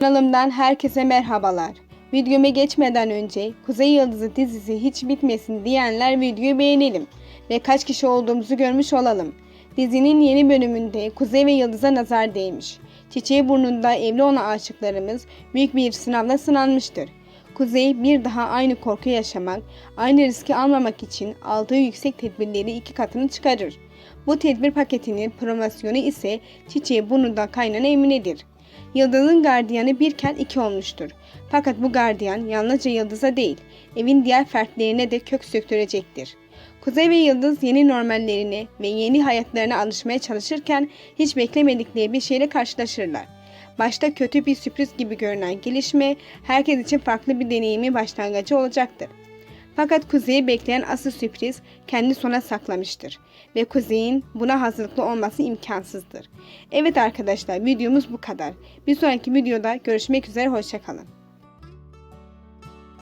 Kanalımdan herkese merhabalar. Videoma geçmeden önce Kuzey Yıldızı dizisi hiç bitmesin diyenler videoyu beğenelim ve kaç kişi olduğumuzu görmüş olalım. Dizinin yeni bölümünde Kuzey ve Yıldız'a nazar değmiş. Çiçeği burnunda evli olan aşıklarımız büyük bir sınavla sınanmıştır. Kuzey bir daha aynı korku yaşamak, aynı riski almamak için aldığı yüksek tedbirleri iki katını çıkarır. Bu tedbir paketinin promosyonu ise çiçeği burnunda kaynanan Emine'dir. Yıldız'ın gardiyanı birken iki olmuştur. Fakat bu gardiyan yalnızca Yıldız'a değil, evin diğer fertlerine de kök söktürecektir. Kuzey ve Yıldız yeni normallerine ve yeni hayatlarına alışmaya çalışırken hiç beklemedikleri bir şeyle karşılaşırlar. Başta kötü bir sürpriz gibi görünen gelişme herkes için farklı bir deneyimi başlangıcı olacaktır. Fakat Kuzey'i bekleyen asıl sürpriz kendi sona saklamıştır ve Kuzey'in buna hazırlıklı olması imkansızdır. Evet arkadaşlar videomuz bu kadar. Bir sonraki videoda görüşmek üzere hoşçakalın.